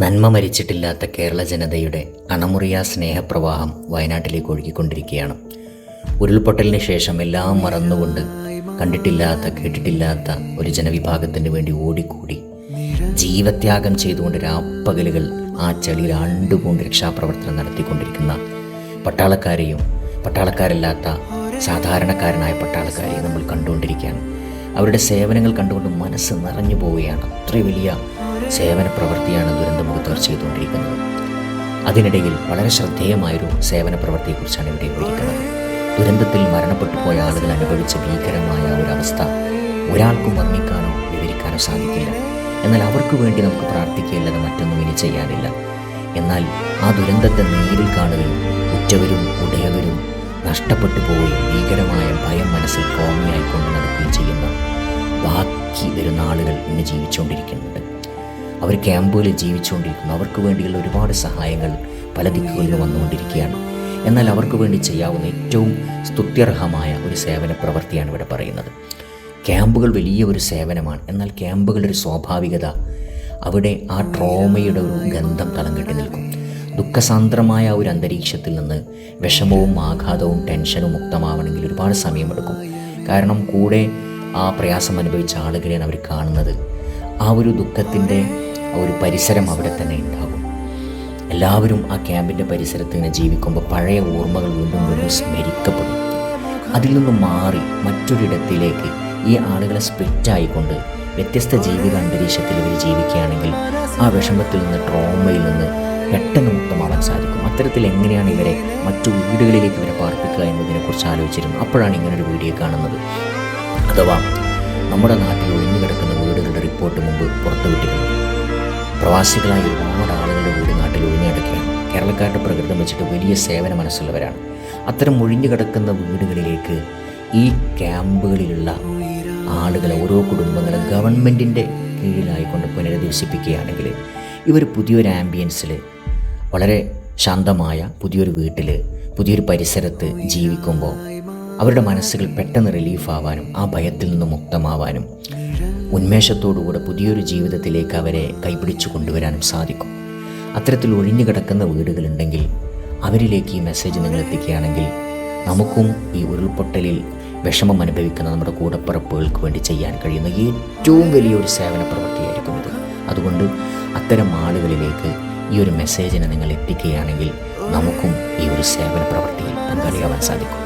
നന്മ മരിച്ചിട്ടില്ലാത്ത കേരള ജനതയുടെ അണമുറിയ സ്നേഹപ്രവാഹം വയനാട്ടിലേക്ക് ഒഴുകിക്കൊണ്ടിരിക്കുകയാണ്. ഉരുൾപൊട്ടലിന് ശേഷം എല്ലാം മറന്നുകൊണ്ട് കണ്ടിട്ടില്ലാത്ത കേട്ടിട്ടില്ലാത്ത ഒരു ജനവിഭാഗത്തിന് വേണ്ടി ഓടിക്കൂടി. ജീവത്യാഗം ചെയ്തുകൊണ്ട് രാപ്പകലുകൾ ആ ചളിയിൽ ആണ്ടുകൊണ്ട് രക്ഷാപ്രവർത്തനം നടത്തിക്കൊണ്ടിരിക്കുന്ന പട്ടാളക്കാരെയും പട്ടാളക്കാരല്ലാത്ത സാധാരണക്കാരനായ പട്ടാളക്കാരെയും നമ്മൾ കണ്ടുകൊണ്ടിരിക്കുകയാണ്. അവരുടെ സേവനങ്ങൾ കണ്ടുകൊണ്ട് മനസ്സ് നിറഞ്ഞു പോവുകയാണ്. അത്ര വലിയ സേവന പ്രവൃത്തിയാണ് ദുരന്തമുഖത്തവർ ചെയ്തുകൊണ്ടിരിക്കുന്നത്. അതിനിടയിൽ വളരെ ശ്രദ്ധേയമായൊരു സേവന പ്രവൃത്തിയെക്കുറിച്ചാണ് ഇവിടെ വിവരിക്കുന്നത്. ദുരന്തത്തിൽ മരണപ്പെട്ടു പോയ ആളുകൾ അനുഭവിച്ച ഭീകരമായ ഒരവസ്ഥ ഒരാൾക്കും വർണിക്കാനോ വിവരിക്കാനോ സാധിക്കില്ല. എന്നാൽ അവർക്ക് വേണ്ടി നമുക്ക് പ്രാർത്ഥിക്കുകയല്ലാതെ മറ്റൊന്നും ഇനി ചെയ്യാനില്ല. എന്നാൽ ആ ദുരന്തത്തെ നേരിൽ കാണുകയും ഉറ്റവരും ഉടയവരും നഷ്ടപ്പെട്ടു പോവുകയും ഭീകരമായ ഭയം മനസ്സിൽ കോമിയായിക്കൊണ്ട് കൊണ്ട് നടക്കുകയും ചെയ്യുന്ന ബാക്കി വരുന്ന ആളുകൾ ഇന്ന് ജീവിച്ചുകൊണ്ടിരിക്കുന്നുണ്ട്. അവർ ക്യാമ്പുകളിൽ ജീവിച്ചുകൊണ്ടിരിക്കുന്നു. അവർക്ക് വേണ്ടിയുള്ള ഒരുപാട് സഹായങ്ങൾ പല ദിക്കുകളിലും വന്നുകൊണ്ടിരിക്കുകയാണ്. എന്നാൽ അവർക്ക് വേണ്ടി ചെയ്യാവുന്ന ഏറ്റവും സ്തുത്യർഹമായ ഒരു സേവന പ്രവൃത്തിയാണ് ഇവിടെ പറയുന്നത്. ക്യാമ്പുകൾ വലിയ ഒരു സേവനമാണ്. എന്നാൽ ക്യാമ്പുകളുടെ ഒരു സ്വാഭാവികത അവിടെ ആ ട്രോമയുടെ ഒരു ഗന്ധം തളം കെട്ടി നിൽക്കും. ദുഃഖസാന്ദ്രമായ ഒരു അന്തരീക്ഷത്തിൽ നിന്ന് വിഷമവും ആഘാതവും ടെൻഷനും മുക്തമാവണമെങ്കിൽ ഒരുപാട് സമയമെടുക്കും. കാരണം കൂടെ ആ പ്രയാസം അനുഭവിച്ച ആളുകളെയാണ് അവർ കാണുന്നത്. ആ ഒരു ദുഃഖത്തിന്റെ ആ ഒരു പരിസരം അവിടെ തന്നെ ഉണ്ടാകും. എല്ലാവരും ആ ക്യാമ്പിന്റെ പരിസരത്ത് ഇങ്ങനെ ജീവിക്കുമ്പോൾ പഴയ ഓർമ്മകൾ വീണ്ടും വീണ്ടും സ്മരിക്കപ്പെടും. അതിൽ നിന്ന് മാറി മറ്റൊരിടത്തിലേക്ക് ഈ ആളുകളെ സ്പ്ലിറ്റായിക്കൊണ്ട് വ്യത്യസ്ത ജീവിത അന്തരീക്ഷത്തിൽ ഇവർ ജീവിക്കുകയാണെങ്കിൽ ആ വിഷമത്തിൽ നിന്ന് ട്രോമയിൽ നിന്ന് പെട്ടെന്ന് മുക്തമാവാൻ സാധിക്കും. അത്തരത്തിൽ എങ്ങനെയാണ് ഇവരെ മറ്റു വീടുകളിലേക്ക് ഇവരെ പാർപ്പിക്കുക എന്നതിനെക്കുറിച്ച് ആലോചിച്ചിരുന്നു. അപ്പോഴാണ് ഇങ്ങനൊരു വീഡിയോ കാണുന്നത്. അഥവാ നമ്മുടെ നാട്ടിൽ ഒഴിഞ്ഞു കിടക്കുന്ന വീടുകളുടെ റിപ്പോർട്ട് മുമ്പ് പുറത്തുവിട്ടിരുന്നു. പ്രവാസികളായ ഒരുപാട് ആളുകളുടെ വീട് നാട്ടിൽ ഒഴിഞ്ഞു കിടക്കുകയാണ് കേരളക്കാരുടെ പ്രകൃതം വെച്ചിട്ട് വലിയ സേവന മനസ്സുള്ളവരാണ്. അത്തരം ഒഴിഞ്ഞു കിടക്കുന്ന വീടുകളിലേക്ക് ഈ ക്യാമ്പുകളിലുള്ള ആളുകളെ ഓരോ കുടുംബങ്ങളും ഗവൺമെന്റിന്റെ കീഴിലായിക്കൊണ്ട് പുനരധിവസിപ്പിക്കുകയാണെങ്കിൽ ഇവർ പുതിയൊരു ആംബിയൻസിൽ വളരെ ശാന്തമായ പുതിയൊരു വീട്ടിൽ പുതിയൊരു പരിസരത്ത് ജീവിക്കുമ്പോൾ അവരുടെ മനസ്സുകൾ പെട്ടെന്ന് റിലീഫാവാനും ആ ഭയത്തിൽ നിന്ന് മുക്തമാവാനും ഉന്മേഷത്തോടുകൂടെ പുതിയൊരു ജീവിതത്തിലേക്ക് അവരെ കൈപിടിച്ചു കൊണ്ടുവരാനും സാധിക്കും. അത്തരത്തിൽ ഒഴിഞ്ഞു കിടക്കുന്ന വീടുകളുണ്ടെങ്കിൽ അവരിലേക്ക് ഈ മെസ്സേജ് നിങ്ങൾ എത്തിക്കുകയാണെങ്കിൽ നമുക്കും ഈ ഉരുൾപൊട്ടലിൽ വിഷമം അനുഭവിക്കുന്ന നമ്മുടെ കൂടപ്പിറപ്പുകൾക്ക് വേണ്ടി ചെയ്യാൻ കഴിയുന്ന ഏറ്റവും വലിയൊരു സേവന പ്രവൃത്തിയായിരിക്കും ഇത്. അതുകൊണ്ട് അത്തരം ആളുകളിലേക്ക് ഈ ഒരു മെസ്സേജിനെ നിങ്ങൾ എത്തിക്കുകയാണെങ്കിൽ നമുക്കും ഈ ഒരു സേവന പ്രവൃത്തിയിൽ പങ്കാളിയാവാൻ സാധിക്കും.